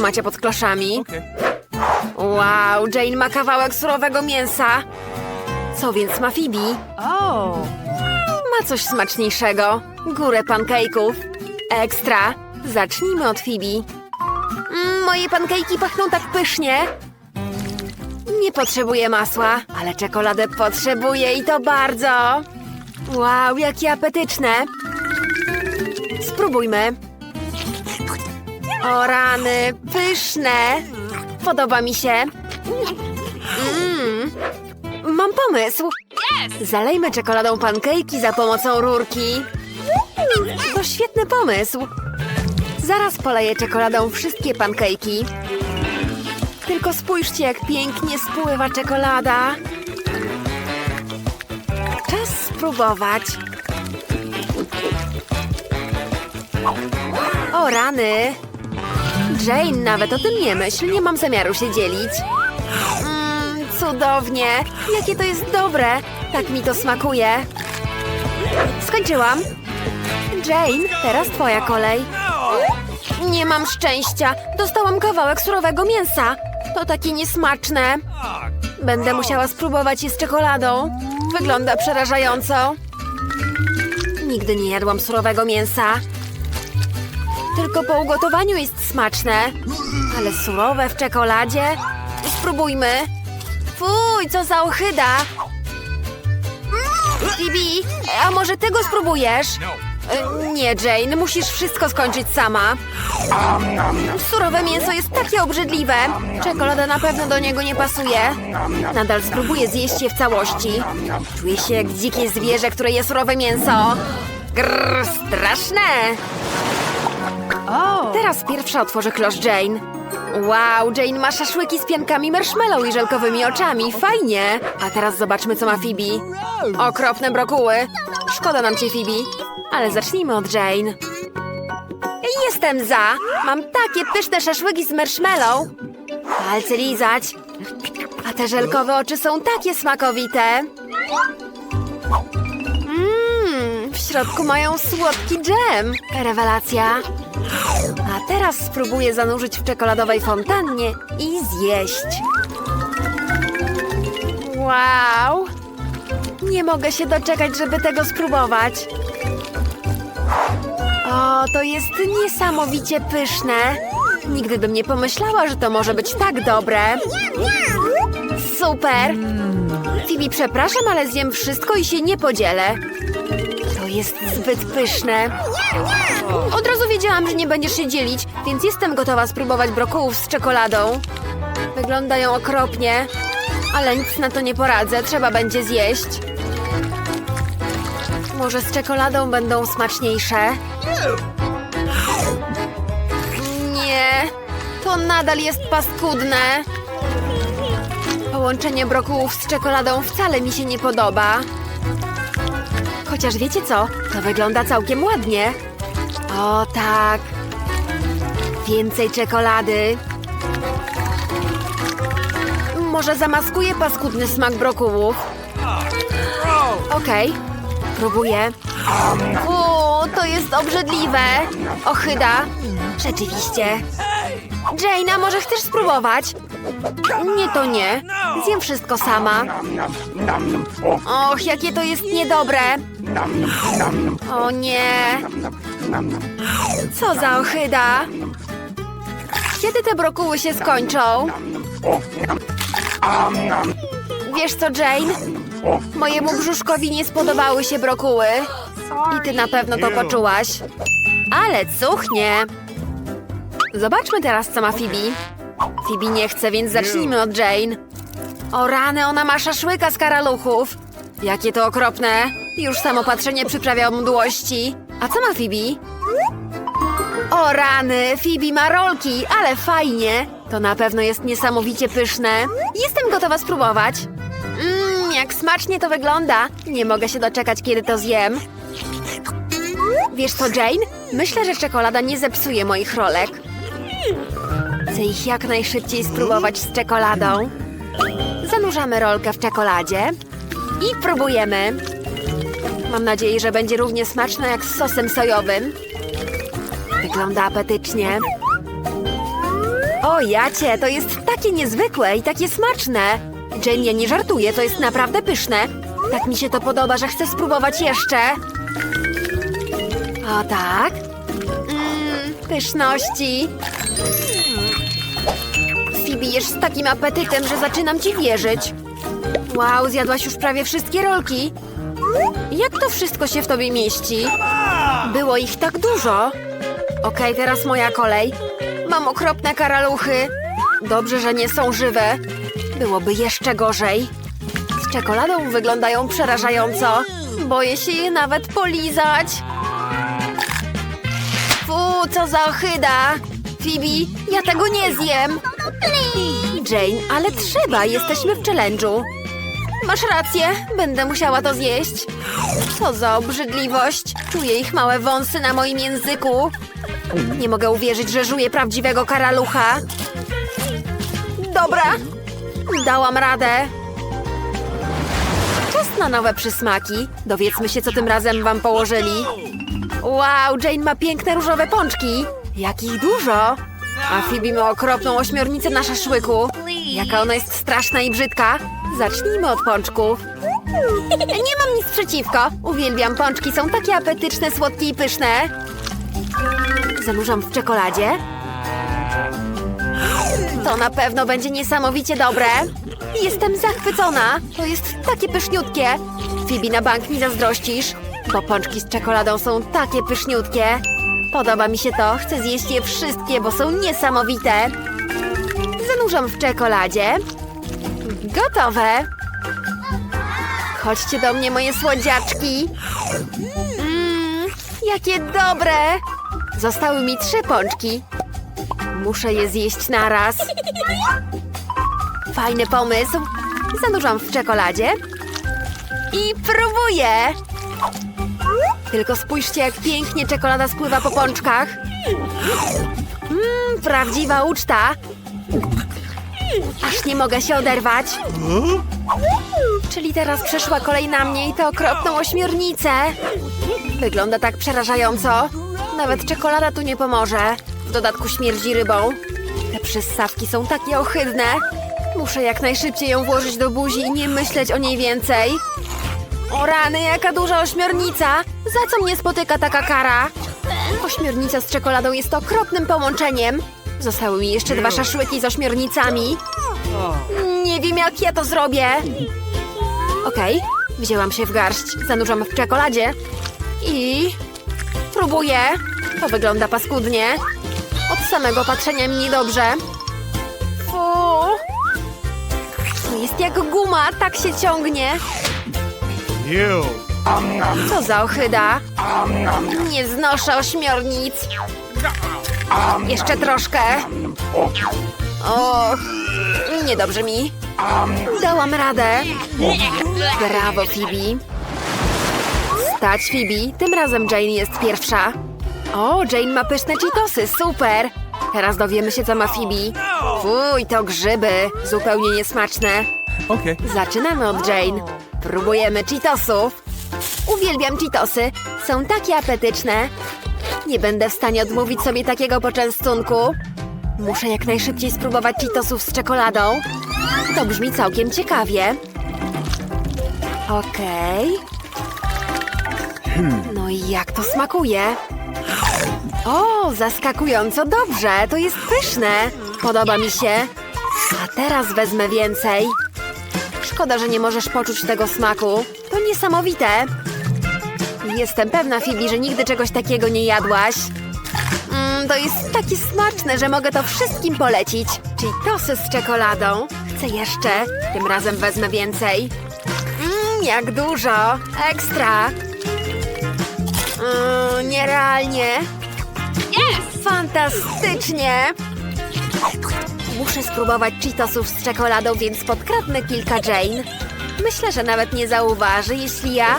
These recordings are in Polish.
macie pod kloszami? Okay. Wow, Jane ma kawałek surowego mięsa. Co więc ma Phoebe? Oh. Ma coś smaczniejszego. Górę pancake'ów. Ekstra. Zacznijmy od Phoebe. Mm, moje pankejki pachną tak pysznie. Nie potrzebuję masła, ale czekoladę potrzebuję i to bardzo. Wow, jakie apetyczne. Spróbujmy. O rany, pyszne. Podoba mi się. Mm. Mam pomysł. Zalejmy czekoladą pankejki za pomocą rurki. To świetny pomysł. Zaraz poleję czekoladą wszystkie pankejki. Tylko spójrzcie, jak pięknie spływa czekolada. Czas spróbować. O rany! Jane, nawet o tym nie myśl, nie mam zamiaru się dzielić. Mmm, cudownie! Jakie to jest dobre! Tak mi to smakuje. Skończyłam. Jane, teraz twoja kolej. Nie mam szczęścia. Dostałam kawałek surowego mięsa. To takie niesmaczne. Będę musiała spróbować je z czekoladą. Wygląda przerażająco. Nigdy nie jadłam surowego mięsa. Tylko po ugotowaniu jest smaczne. Ale surowe w czekoladzie? Spróbujmy. Fuj, co za ochyda! Bibi, a może ty go spróbujesz? E, Nie, Jane, musisz wszystko skończyć sama. Surowe mięso jest takie obrzydliwe. Czekolada na pewno do niego nie pasuje. Nadal spróbuję zjeść je w całości. Czuję się jak dzikie zwierzę, które je surowe mięso. Grrr, straszne! Teraz pierwsza otworzę klosz Jane. Wow, Jane ma szaszłyki z piankami marshmallow i żelkowymi oczami. Fajnie. A teraz zobaczmy, co ma Phoebe. Okropne brokuły. Szkoda nam cię, Phoebe. Ale zacznijmy od Jane. Jestem za. Mam takie pyszne szaszłyki z marshmallow. Palce lizać. A te żelkowe oczy są takie smakowite. Środku mają słodki dżem. Rewelacja. A teraz spróbuję zanurzyć w czekoladowej fontannie i zjeść. Wow! Nie mogę się doczekać, żeby tego spróbować. O, to jest niesamowicie pyszne. Nigdy bym nie pomyślała, że to może być tak dobre. Super! Fibi, przepraszam, ale zjem wszystko i się nie podzielę. Jest zbyt pyszne. Od razu wiedziałam, że nie będziesz się dzielić, więc jestem gotowa spróbować brokułów z czekoladą. Wyglądają okropnie, ale nic na to nie poradzę, trzeba będzie zjeść. Może z czekoladą będą smaczniejsze? Nie, to nadal jest paskudne. Połączenie brokułów z czekoladą wcale mi się nie podoba. Chociaż wiecie co? To wygląda całkiem ładnie. O tak. Więcej czekolady. Może zamaskuję paskudny smak brokułów. Okej, próbuję. O, to jest obrzydliwe. Ochyda. Rzeczywiście. Jane, a może chcesz spróbować? Nie, to nie. Zjem wszystko sama. Och, jakie to jest niedobre. O nie. Co za ochyda. Kiedy te brokuły się skończą? Wiesz co, Jane? Mojemu brzuszkowi nie spodobały się brokuły. I ty na pewno to poczułaś. Ale cuchnie. Zobaczmy teraz, co ma Phoebe. Phoebe nie chce, więc zacznijmy od Jane. O rany, ona ma szaszłyka z karaluchów. Jakie to okropne. Już samo patrzenie przyprawia mdłości. A co ma Phoebe? O rany, Phoebe ma rolki, ale fajnie. To na pewno jest niesamowicie pyszne. Jestem gotowa spróbować. Mmm, jak smacznie to wygląda. Nie mogę się doczekać, kiedy to zjem. Wiesz co, Jane? Myślę, że czekolada nie zepsuje moich rolek. Chcę ich jak najszybciej spróbować z czekoladą. Zanurzamy rolkę w czekoladzie i próbujemy. Mam nadzieję, że będzie równie smaczna jak z sosem sojowym. Wygląda apetycznie. O, jacie, to jest takie niezwykłe i takie smaczne. Jane, ja nie żartuję, to jest naprawdę pyszne. Tak mi się to podoba, że chcę spróbować jeszcze. O tak. Mmm, pyszności. Jesz z takim apetytem, że zaczynam ci wierzyć. Wow, zjadłaś już prawie wszystkie rolki. Jak to wszystko się w tobie mieści? Było ich tak dużo. Okej, teraz moja kolej. Mam okropne karaluchy. Dobrze, że nie są żywe. Byłoby jeszcze gorzej. Z czekoladą wyglądają przerażająco. Boję się je nawet polizać. Fu, co za ochyda! Phoebe, ja tego nie zjem! Jane, ale trzeba, jesteśmy w challenge'u. Masz rację, będę musiała to zjeść. Co za obrzydliwość! Czuję ich małe wąsy na moim języku. Nie mogę uwierzyć, że żuję prawdziwego karalucha. Dobra, dałam radę. Czas na nowe przysmaki. Dowiedzmy się, co tym razem wam położyli. Wow, Jane ma piękne różowe pączki. Jak ich dużo. A Phoebe ma okropną ośmiornicę na szaszłyku. Jaka ona jest straszna i brzydka. Zacznijmy od pączków. Nie mam nic przeciwko. Uwielbiam pączki, są takie apetyczne, słodkie i pyszne. Zanurzam w czekoladzie. To na pewno będzie niesamowicie dobre. Jestem zachwycona. To jest takie pyszniutkie. Phoebe, na bank mi zazdrościsz, bo pączki z czekoladą są takie pyszniutkie. Podoba mi się to. Chcę zjeść je wszystkie, bo są niesamowite. Zanurzam w czekoladzie. Gotowe. Chodźcie do mnie, moje słodziaczki. Mmm, jakie dobre. Zostały mi trzy pączki. Muszę je zjeść naraz. Fajny pomysł. Zanurzam w czekoladzie. I próbuję. Tylko spójrzcie, jak pięknie czekolada spływa po pączkach. Mmm, prawdziwa uczta. Aż nie mogę się oderwać. Czyli teraz przyszła kolej na mnie i tę okropną ośmiornicę. Wygląda tak przerażająco. Nawet czekolada tu nie pomoże. W dodatku śmierdzi rybą. Te przyssawki są takie ohydne. Muszę jak najszybciej ją włożyć do buzi i nie myśleć o niej więcej. O rany, jaka duża ośmiornica! Za co mnie spotyka taka kara? Ośmiornica z czekoladą jest okropnym połączeniem. Zostały mi jeszcze dwa szaszłyki z ośmiornicami. Nie wiem, jak ja to zrobię. Okej, wzięłam się w garść, zanurzam w czekoladzie i próbuję. To wygląda paskudnie. Od samego patrzenia mi niedobrze. Fu. To jest jak guma, tak się ciągnie. You. Co za ochyda. Nie znoszę ośmiornic. Jeszcze troszkę. Och, niedobrze mi. Dałam radę. Brawo, Phoebe. Stać, Phoebe. Tym razem Jane jest pierwsza. O, Jane ma pyszne cheetosy. Super. Teraz dowiemy się, co ma Phoebe. Fuj, to grzyby. Zupełnie niesmaczne. Okay. Zaczynamy od Jane. Próbujemy cheetosów. Uwielbiam cheetosy. Są takie apetyczne. Nie będę w stanie odmówić sobie takiego poczęstunku. Muszę jak najszybciej spróbować cheetosów z czekoladą. To brzmi całkiem ciekawie. Okej. No i jak to smakuje? O, zaskakująco dobrze. To jest pyszne. Podoba mi się. A teraz wezmę więcej. Szkoda, że nie możesz poczuć tego smaku. To niesamowite. Jestem pewna, Phoebe, że nigdy czegoś takiego nie jadłaś. Mm, to jest takie smaczne, że mogę to wszystkim polecić. Czyli tosy z czekoladą. Chcę jeszcze. Tym razem wezmę więcej. Mmm, jak dużo. Ekstra. Mm, nierealnie. Fantastycznie. Muszę spróbować cheetosów z czekoladą, więc podkradnę kilka Jane. Myślę, że nawet nie zauważy, jeśli ja...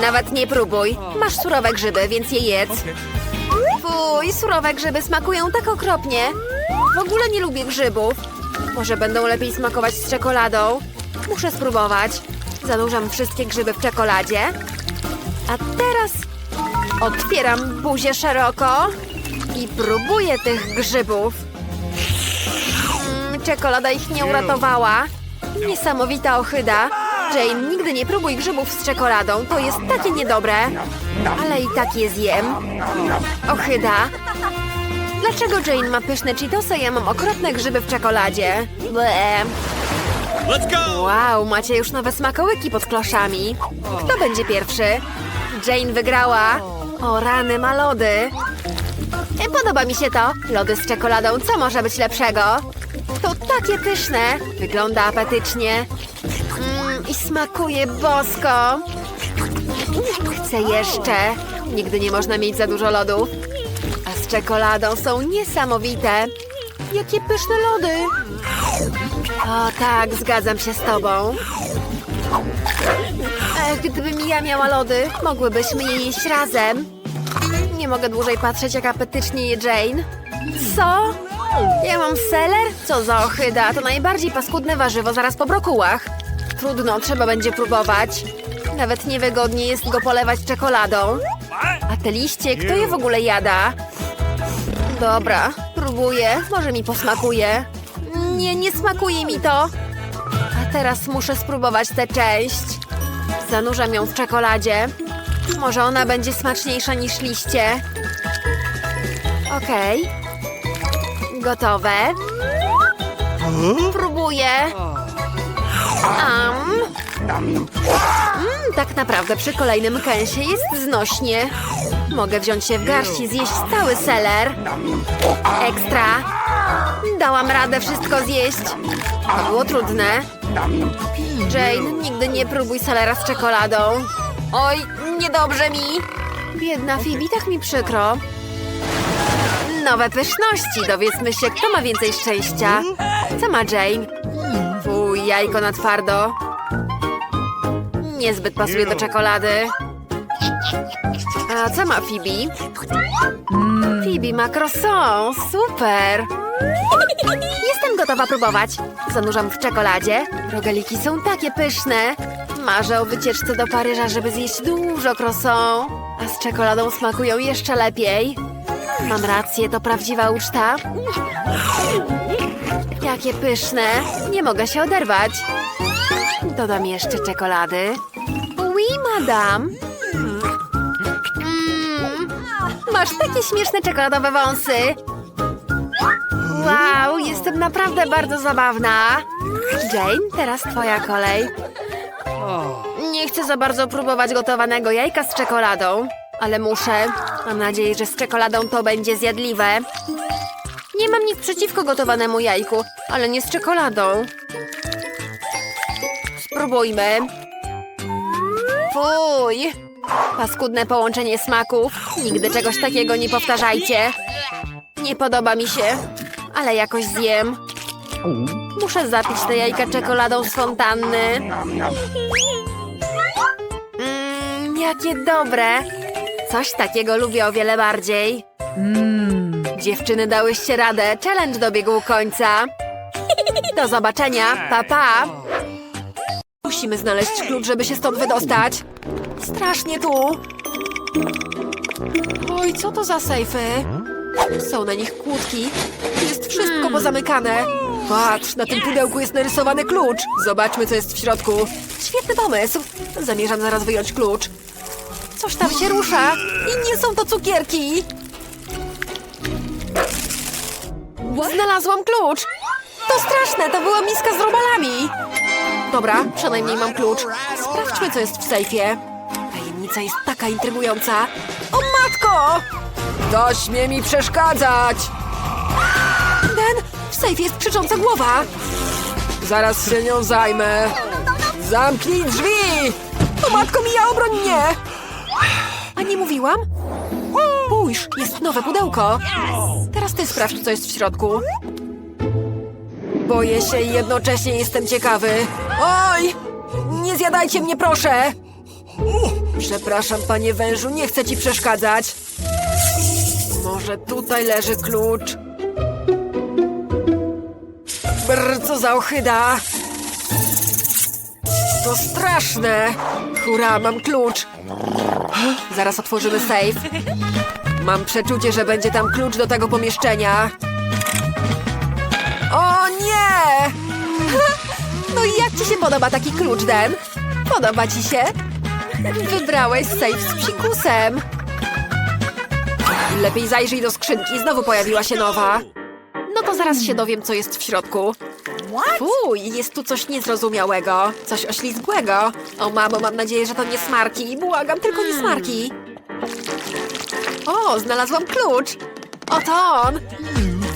Nawet nie próbuj. Masz surowe grzyby, więc je jedz. Fuj, surowe grzyby smakują tak okropnie. W ogóle nie lubię grzybów. Może będą lepiej smakować z czekoladą. Muszę spróbować. Zanurzam wszystkie grzyby w czekoladzie. A teraz otwieram buzię szeroko i próbuję tych grzybów. Czekolada ich nie uratowała. Niesamowita ochyda. Jane, nigdy nie próbuj grzybów z czekoladą. To jest takie niedobre. Ale i tak je zjem. Ochyda. Dlaczego Jane ma pyszne Cheetosy, a ja mam okropne grzyby w czekoladzie? Ble. Let's go! Wow, macie już nowe smakołyki pod kloszami. Kto będzie pierwszy? Jane wygrała. O rany, ma lody. E, Podoba mi się to. Lody z czekoladą, co może być lepszego? Takie pyszne. Wygląda apetycznie. Mm, I smakuje bosko. Chcę jeszcze. Nigdy nie można mieć za dużo lodów. A z czekoladą są niesamowite. Jakie pyszne lody. O tak, zgadzam się z tobą. Ech, gdybym ja miała lody, mogłybyśmy je jeść razem. Nie mogę dłużej patrzeć, jak apetycznie je Jane. Co? Ja mam seler? Co za ochyda, to najbardziej paskudne warzywo zaraz po brokułach. Trudno, trzeba będzie próbować. Nawet niewygodnie jest go polewać czekoladą. A te liście, kto je w ogóle jada? Dobra, próbuję, może mi posmakuje. Nie, nie smakuje mi to. A teraz muszę spróbować tę część. Zanurzam ją w czekoladzie. Może ona będzie smaczniejsza niż liście. Okej. Gotowe. Próbuję. Am. Mm, tak naprawdę przy kolejnym kęsie jest znośnie. Mogę wziąć się w garść i zjeść cały seler. Ekstra. Dałam radę wszystko zjeść. To było trudne. Jane, nigdy nie próbuj selera z czekoladą. Oj, niedobrze mi. Biedna Phoebe, tak mi przykro. Nowe pyszności. Dowiedzmy się, kto ma więcej szczęścia. Co ma Jane? Fuj, jajko na twardo. Niezbyt pasuje do czekolady. A co ma Phoebe? Phoebe ma croissant. Super. Jestem gotowa próbować. Zanurzam w czekoladzie. Rogaliki są takie pyszne. Marzę o wycieczce do Paryża, żeby zjeść dużo croissant. A z czekoladą smakują jeszcze lepiej. Mam rację, to prawdziwa uczta. Jakie pyszne. Nie mogę się oderwać. Dodam jeszcze czekolady. Oui, madame. Mm. Masz takie śmieszne czekoladowe wąsy. Wow, jestem naprawdę bardzo zabawna. Jane, teraz twoja kolej. Nie chcę za bardzo próbować gotowanego jajka z czekoladą, ale muszę. Mam nadzieję, że z czekoladą to będzie zjadliwe. Nie mam nic przeciwko gotowanemu jajku, ale nie z czekoladą. Spróbujmy. Fuj! Paskudne połączenie smaków. Nigdy czegoś takiego nie powtarzajcie. Nie podoba mi się, ale jakoś zjem. Muszę zapić te jajka czekoladą z fontanny. Mmm, jakie dobre. Coś takiego lubię o wiele bardziej. Dziewczyny dałyście radę. Challenge dobiegł końca. Do zobaczenia. Pa, pa. Musimy znaleźć klucz, żeby się stąd wydostać. Strasznie tu. Oj, co to za sejfy? Są na nich kłódki. Jest wszystko pozamykane. Patrz, na tym pudełku jest narysowany klucz. Zobaczmy, co jest w środku. Świetny pomysł. Zamierzam zaraz wyjąć klucz. Coś tam się rusza. I nie są to cukierki. Znalazłam klucz. To straszne, to była miska z robalami. Dobra, przynajmniej mam klucz. Sprawdźmy, co jest w sejfie. Tajemnica jest taka intrygująca. O matko! To śmie mi przeszkadzać! Den, w sejfie jest krzycząca głowa. Zaraz się nią zajmę. Zamknij drzwi! O matko mija, obroń mnie! A nie mówiłam? Spójrz, jest nowe pudełko. Teraz ty sprawdź, co jest w środku. Boję się i jednocześnie jestem ciekawy. Oj! Nie zjadajcie mnie, proszę! Przepraszam, panie wężu, nie chcę ci przeszkadzać. Może tutaj leży klucz. Brr, co za ochyda! To straszne! Hurra, mam klucz! Zaraz otworzymy sejf. Mam przeczucie, że będzie tam klucz do tego pomieszczenia. O nie! podoba taki klucz, Den? Podoba ci się? Wybrałeś safe z psikusem. Lepiej zajrzyj do skrzynki, znowu pojawiła się nowa. No to zaraz się dowiem, co jest w środku. Fuj, jest tu coś niezrozumiałego, coś oślizgłego. O mamo, mam nadzieję, że to nie smarki. Błagam, tylko nie smarki. O, znalazłam klucz. Oto on.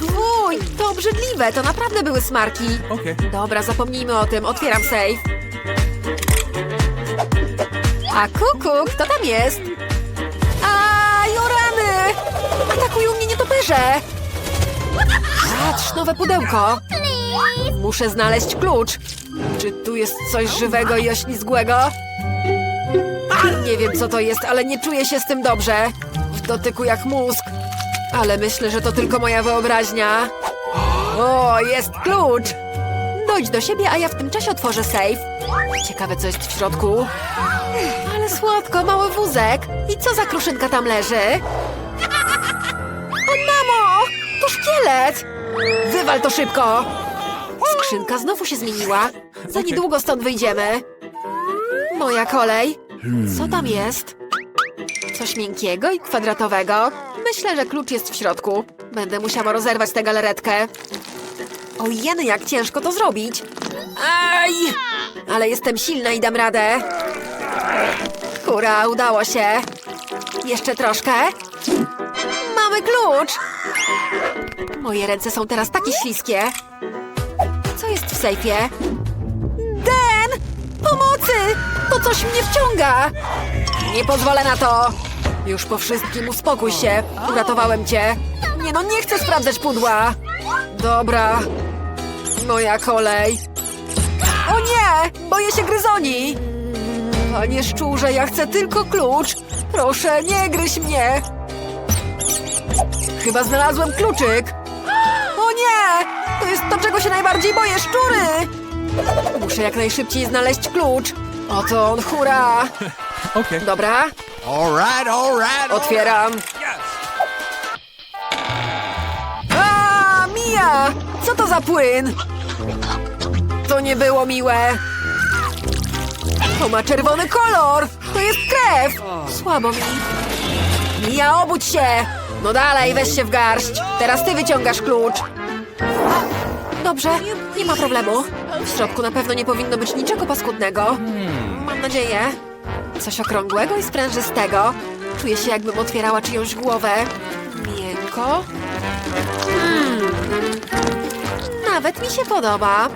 Fuj, to obrzydliwe, to naprawdę były smarki. Dobra, zapomnijmy o tym. Otwieram safe. A kuku, kto tam jest? A, Jorany! Atakują mnie nietoperze! Patrz, nowe pudełko. Muszę znaleźć klucz. Czy tu jest coś żywego i oślizgłego? Nie wiem, co to jest, ale nie czuję się z tym dobrze. W dotyku jak mózg. Ale myślę, że to tylko moja wyobraźnia. O, jest klucz! Dojdź do siebie, a ja w tym czasie otworzę safe. Ciekawe, co jest w środku. Ale słodko, mały wózek. I co za kruszynka tam leży? O, mamo! To szkielet! Wywal to szybko! Skrzynka znowu się zmieniła. Za niedługo stąd wyjdziemy. Moja kolej. Co tam jest? Coś miękkiego i kwadratowego. Myślę, że klucz jest w środku. Będę musiała rozerwać tę galaretkę. O jeny, jak ciężko to zrobić. Aj! Ale jestem silna i dam radę. Hurra, udało się. Jeszcze troszkę. Mamy klucz! Moje ręce są teraz takie śliskie. Sejfie? Den! Pomocy! To coś mnie wciąga! Nie pozwolę na to! Już po wszystkim uspokój się. Uratowałem cię. Nie no, nie chcę sprawdzać pudła. Dobra. Moja kolej. O nie! Boję się gryzoni! Panie szczurze, ja chcę tylko klucz. Proszę, nie gryź mnie. Chyba znalazłem kluczyk. Czego się najbardziej boję, szczury! Muszę jak najszybciej znaleźć klucz. Oto on, hurra! Okay. Dobra, All right, all right. otwieram. A, Mia! Co to za płyn? To nie było miłe. To ma czerwony kolor. To jest krew. Słabo mi. Mia, obudź się. No dalej, weź się w garść. Teraz ty wyciągasz klucz. Dobrze, nie ma problemu. W środku na pewno nie powinno być niczego paskudnego. Mam nadzieję. Coś okrągłego i sprężystego. Czuję się, jakbym otwierała czyjąś głowę. Miękko. Hmm. Nawet mi się podoba.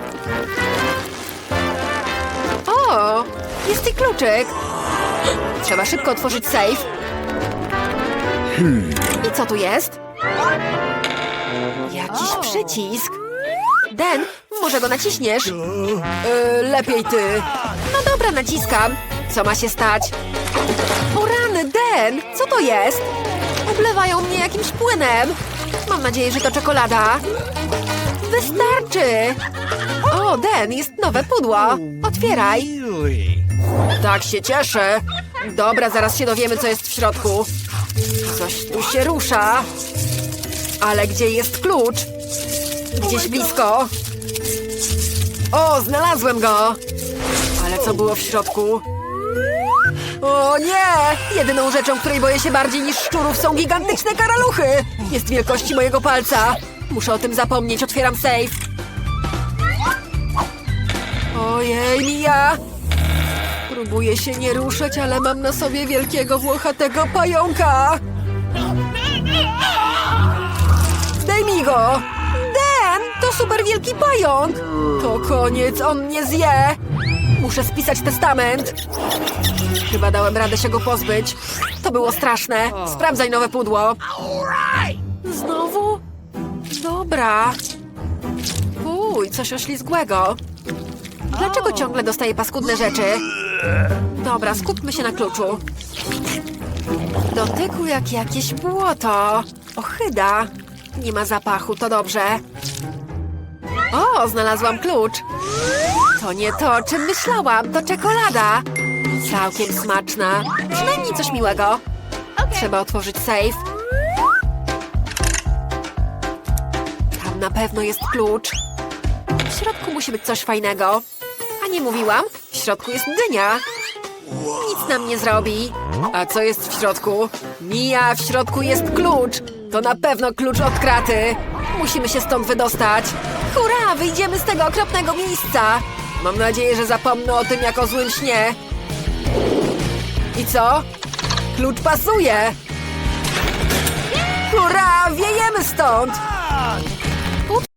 O, jest i kluczyk. Trzeba szybko otworzyć safe. I co tu jest? Jakiś przycisk. Den, może go naciśniesz? Yy, lepiej ty. No dobra, naciskam. Co ma się stać? O rany, Den! Co to jest? Oblewają mnie jakimś płynem. Mam nadzieję, że to czekolada. Wystarczy! O, Den, jest nowe pudło. Otwieraj. Tak się cieszę. Dobra, zaraz się dowiemy, co jest w środku. Coś tu się rusza. Ale gdzie jest klucz? Gdzieś blisko. O, znalazłem go! Ale co było w środku? O nie! Jedyną rzeczą, której boję się bardziej niż szczurów są gigantyczne karaluchy! Jest wielkości mojego palca. Muszę o tym zapomnieć, otwieram safe. Ojej, Mija! Próbuję się nie ruszać, ale mam na sobie wielkiego włochatego pająka! Zdejmij go! Super wielki pająk! To koniec, on mnie zje! Muszę spisać testament. Chyba dałem radę się go pozbyć. To było straszne. Sprawdzaj nowe pudło. Znowu? Dobra. Uj, coś oślizgłego. Dlaczego ciągle dostaję paskudne rzeczy? Dobra, skupmy się na kluczu. Dotyku jak jakieś błoto. Ochyda. Nie ma zapachu, to dobrze. O, znalazłam klucz. To nie to, o czym myślałam. To czekolada. Całkiem smaczna. Przynajmniej coś miłego. Trzeba otworzyć safe. Tam na pewno jest klucz. W środku musi być coś fajnego. A nie mówiłam? W środku jest dynia. Nic nam nie zrobi. A co jest w środku? Mija, w środku jest klucz. To na pewno klucz od kraty. Musimy się stąd wydostać. Hurra, wyjdziemy z tego okropnego miejsca. Mam nadzieję, że zapomnę o tym jako złym śnie. I co? Klucz pasuje. Hurra, wiejemy stąd.